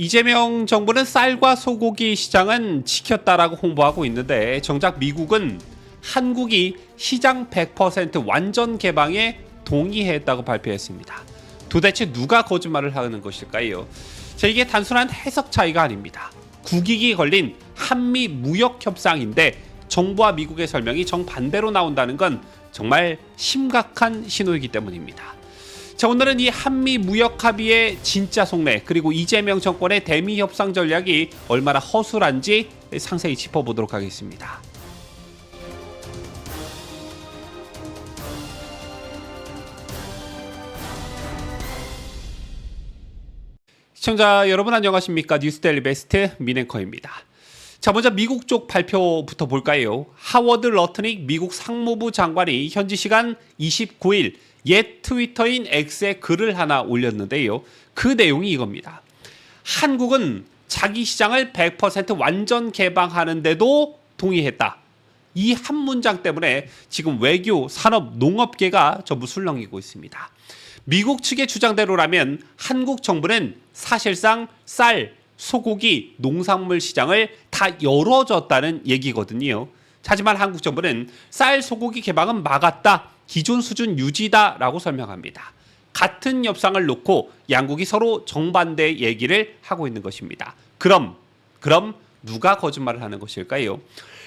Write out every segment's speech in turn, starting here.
이재명 정부는 쌀과 소고기 시장은 지켰다라고 홍보하고 있는데 정작 미국은 한국이 시장 100% 완전 개방에 동의했다고 발표했습니다. 도대체 누가 거짓말을 하는 것일까요? 자, 이게 단순한 해석 차이가 아닙니다. 국익이 걸린 한미 무역 협상인데 정부와 미국의 설명이 정반대로 나온다는 건 정말 심각한 신호이기 때문입니다. 자 오늘은 이 한미 무역 합의의 진짜 속내 그리고 이재명 정권의 대미 협상 전략이 얼마나 허술한지 상세히 짚어보도록 하겠습니다. 시청자 여러분 안녕하십니까 뉴스데일리 베스트 민앵커입니다. 자 먼저 미국 쪽 발표부터 볼까요? 하워드 러트닉 미국 상무부 장관이 현지 시간 29일 옛 트위터인 X에 글을 하나 올렸는데요. 그 내용이 이겁니다. 한국은 자기 시장을 100% 완전 개방하는데도 동의했다. 이 한 문장 때문에 지금 외교, 산업, 농업계가 전부 술렁이고 있습니다. 미국 측의 주장대로라면 한국 정부는 사실상 쌀, 소고기, 농산물 시장을 다 열어줬다는 얘기거든요. 하지만 한국 정부는 쌀, 소고기 개방은 막았다. 기존 수준 유지다라고 설명합니다. 같은 협상을 놓고 양국이 서로 정반대 얘기를 하고 있는 것입니다. 그럼 그럼 누가 거짓말을 하는 것일까요?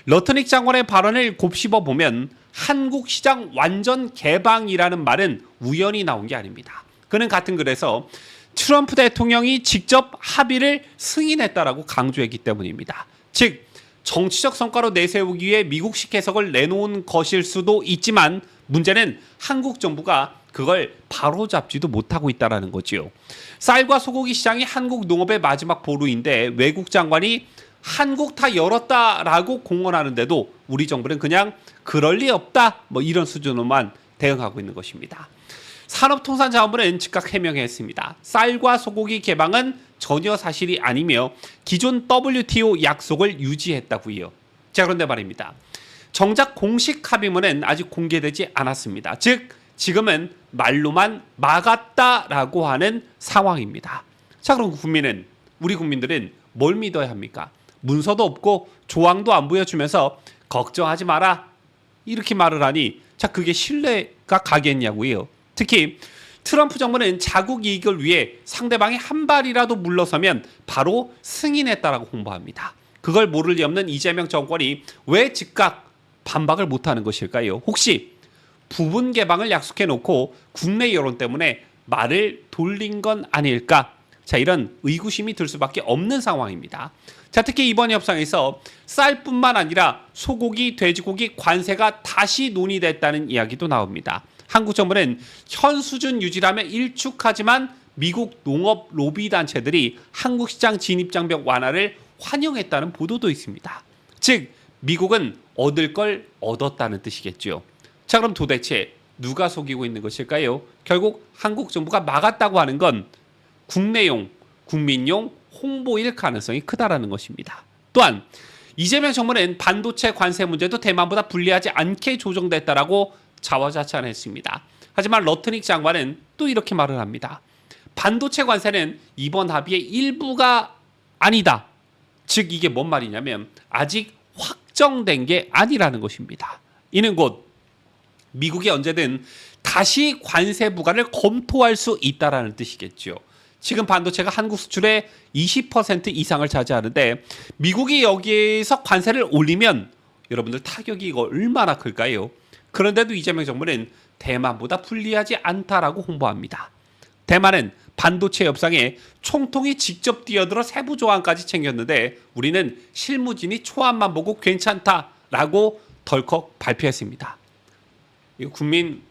러트닉 장관의 발언을 곱씹어 보면 한국 시장 완전 개방이라는 말은 우연히 나온 게 아닙니다. 그는 같은 글에서 트럼프 대통령이 직접 합의를 승인했다라고 강조했기 때문입니다. 즉 정치적 성과로 내세우기 위해 미국식 해석을 내놓은 것일 수도 있지만 문제는 한국 정부가 그걸 바로잡지도 못하고 있다라는 거지요. 쌀과 소고기 시장이 한국 농업의 마지막 보루인데 외국 장관이 한국 다 열었다라고 공언하는데도 우리 정부는 그냥 그럴 리 없다 뭐 이런 수준으로만 대응하고 있는 것입니다. 산업통상자원부는 즉각 해명했습니다. 쌀과 소고기 개방은 전혀 사실이 아니며 기존 WTO 약속을 유지했다고요. 자 그런데 말입니다. 정작 공식 합의문은 아직 공개되지 않았습니다. 즉 지금은 말로만 막았다라고 하는 상황입니다. 자 그럼 국민은 우리 국민들은 뭘 믿어야 합니까? 문서도 없고 조항도 안 보여주면서 걱정하지 마라 이렇게 말을 하니 자 그게 신뢰가 가겠냐고요. 특히 트럼프 정부는 자국 이익을 위해 상대방이 한 발이라도 물러서면 바로 승인했다라고 홍보합니다. 그걸 모를 리 없는 이재명 정권이 왜 즉각 반박을 못하는 것일까요? 혹시 부분 개방을 약속해 놓고 국내 여론 때문에 말을 돌린 건 아닐까? 자, 이런 의구심이 들 수밖에 없는 상황입니다. 자, 특히 이번 협상에서 쌀뿐만 아니라 소고기, 돼지고기 관세가 다시 논의됐다는 이야기도 나옵니다. 한국 정부는 현 수준 유지라며 일축하지만 미국 농업 로비 단체들이 한국 시장 진입 장벽 완화를 환영했다는 보도도 있습니다. 즉 미국은 얻을 걸 얻었다는 뜻이겠죠. 자 그럼 도대체 누가 속이고 있는 것일까요? 결국 한국 정부가 막았다고 하는 건 국내용, 국민용 홍보일 가능성이 크다라는 것입니다. 또한 이재명 정부는 반도체 관세 문제도 대만보다 불리하지 않게 조정됐다라고 자화자찬했습니다. 하지만 러트닉 장관은 또 이렇게 말을 합니다. 반도체 관세는 이번 합의의 일부가 아니다. 즉 이게 뭔 말이냐면 아직 확정된 게 아니라는 것입니다. 이는 곧 미국이 언제든 다시 관세 부과를 검토할 수 있다라는 뜻이겠죠. 지금 반도체가 한국 수출의 20% 이상을 차지하는데 미국이 여기에서 관세를 올리면 여러분들 타격이 이거 얼마나 클까요? 그런데도 이재명 정부는 대만보다 불리하지 않다라고 홍보합니다. 대만은 반도체 협상에 총통이 직접 뛰어들어 세부 조항까지 챙겼는데 우리는 실무진이 초안만 보고 괜찮다라고 덜컥 발표했습니다. 국민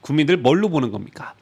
국민들 뭘로 보는 겁니까?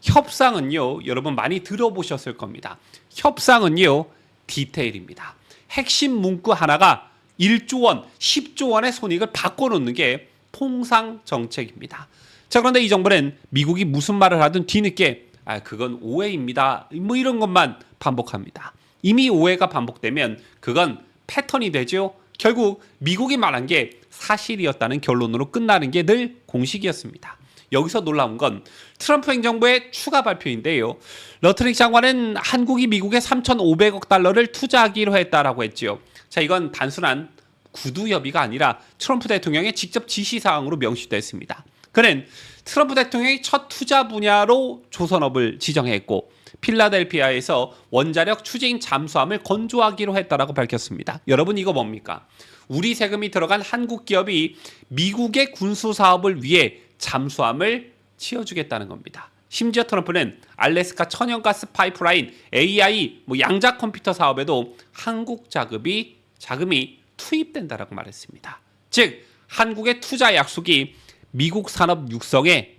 협상은요, 여러분 많이 들어보셨을 겁니다. 협상은요, 디테일입니다. 핵심 문구 하나가 1조 원, 10조 원의 손익을 바꿔놓는 게 통상 정책입니다. 자, 그런데 이 정부는 미국이 무슨 말을 하든 뒤늦게 아, 그건 오해입니다. 뭐 이런 것만 반복합니다. 이미 오해가 반복되면 그건 패턴이 되죠. 결국 미국이 말한 게 사실이었다는 결론으로 끝나는 게 늘 공식이었습니다. 여기서 놀라운 건 트럼프 행정부의 추가 발표인데요. 러트릭 장관은 한국이 미국에 3,500억 달러를 투자하기로 했다라고 했지요. 자, 이건 단순한 구두 협의가 아니라 트럼프 대통령의 직접 지시 사항으로 명시됐습니다. 그는 트럼프 대통령이 첫 투자 분야로 조선업을 지정했고 필라델피아에서 원자력 추진 잠수함을 건조하기로 했다라고 밝혔습니다. 여러분 이거 뭡니까? 우리 세금이 들어간 한국 기업이 미국의 군수 사업을 위해 잠수함을 치워주겠다는 겁니다. 심지어 트럼프는 알래스카 천연가스 파이프라인, AI, 뭐 양자 컴퓨터 사업에도 한국 자금이 자금이 투입된다라고 말했습니다. 즉 한국의 투자 약속이 미국 산업 육성에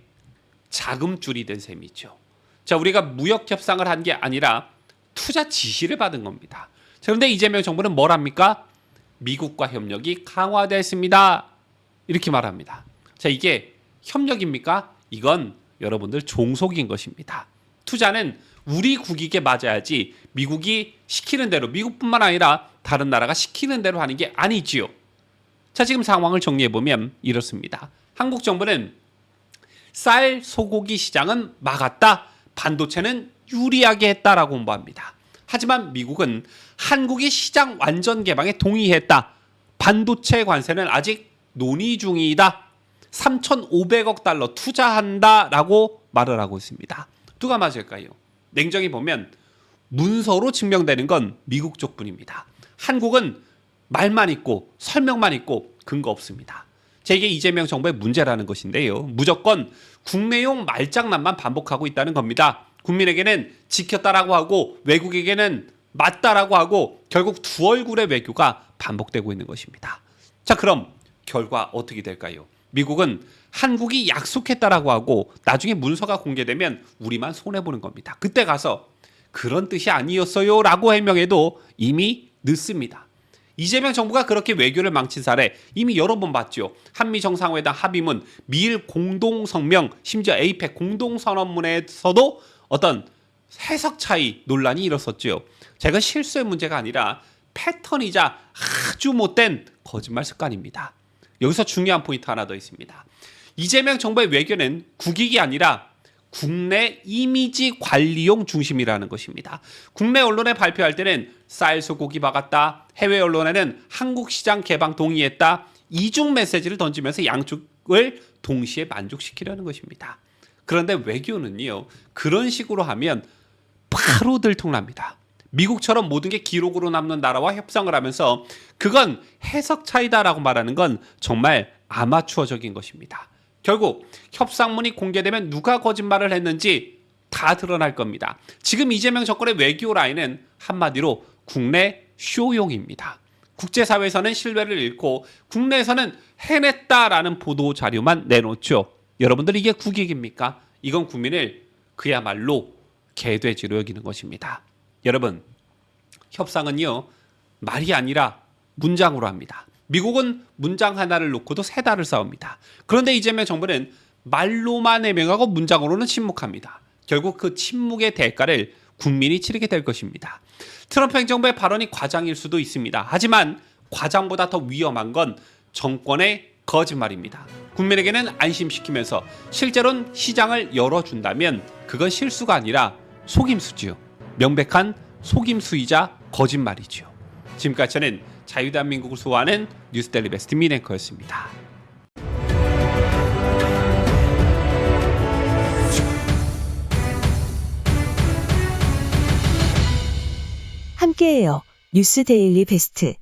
자금줄이 된 셈이죠. 자, 우리가 무역 협상을 한 게 아니라 투자 지시를 받은 겁니다. 자, 그런데 이재명 정부는 뭘 합니까? 미국과 협력이 강화됐습니다. 이렇게 말합니다. 자, 이게 협력입니까? 이건 여러분들 종속인 것입니다. 투자는 우리 국익에 맞아야지 미국이 시키는 대로 미국뿐만 아니라 다른 나라가 시키는 대로 하는 게 아니지요. 자, 지금 상황을 정리해 보면 이렇습니다. 한국 정부는 쌀 소고기 시장은 막았다. 반도체는 유리하게 했다라고 홍보합니다. 하지만 미국은 한국이 시장 완전 개방에 동의했다. 반도체 관세는 아직 논의 중이다. 3,500억 달러 투자한다라고 말을 하고 있습니다. 누가 맞을까요? 냉정히 보면 문서로 증명되는 건 미국 쪽뿐입니다. 한국은 말만 있고 설명만 있고 근거 없습니다. 자, 이게 이재명 정부의 문제라는 것인데요. 무조건 국내용 말장난만 반복하고 있다는 겁니다. 국민에게는 지켰다라고 하고 외국에게는 맞다라고 하고 결국 두 얼굴의 외교가 반복되고 있는 것입니다. 자, 그럼 결과 어떻게 될까요? 미국은 한국이 약속했다라고 하고 나중에 문서가 공개되면 우리만 손해 보는 겁니다. 그때 가서 그런 뜻이 아니었어요라고 해명해도 이미 늦습니다. 이재명 정부가 그렇게 외교를 망친 사례 이미 여러 번 봤죠. 한미 정상회담 합의문, 미일 공동 성명, 심지어 에이펙 공동 선언문에서도 어떤 해석 차이 논란이 일었었죠. 제가 실수의 문제가 아니라 패턴이자 아주 못된 거짓말 습관입니다. 여기서 중요한 포인트 하나 더 있습니다. 이재명 정부의 외교는 국익이 아니라 국내 이미지 관리용 중심이라는 것입니다. 국내 언론에 발표할 때는 쌀 소고기 박았다. 해외 언론에는 한국 시장 개방 동의했다. 이중 메시지를 던지면서 양쪽을 동시에 만족시키려는 것입니다. 그런데 외교는요. 그런 식으로 하면 바로 들통납니다. 미국처럼 모든 게 기록으로 남는 나라와 협상을 하면서 그건 해석 차이다라고 말하는 건 정말 아마추어적인 것입니다. 결국 협상문이 공개되면 누가 거짓말을 했는지 다 드러날 겁니다. 지금 이재명 정권의 외교 라인은 한마디로 국내 쇼용입니다. 국제사회에서는 신뢰를 잃고 국내에서는 해냈다라는 보도 자료만 내놓죠. 여러분들 이게 국익입니까? 이건 국민을 그야말로 개돼지로 여기는 것입니다. 여러분 협상은요 말이 아니라 문장으로 합니다. 미국은 문장 하나를 놓고도 세 달을 싸웁니다. 그런데 이재명 정부는 말로만 해명하고 문장으로는 침묵합니다. 결국 그 침묵의 대가를 국민이 치르게 될 것입니다. 트럼프 행정부의 발언이 과장일 수도 있습니다. 하지만 과장보다 더 위험한 건 정권의 거짓말입니다. 국민에게는 안심시키면서 실제로는 시장을 열어준다면 그건 실수가 아니라 속임수지요. 명백한 속임수이자 거짓말이지요. 지금까지 저는 자유대한민국을 수호하는 뉴스델리 베스트 미네커였습니다. 함께해요. 뉴스 데일리 베스트.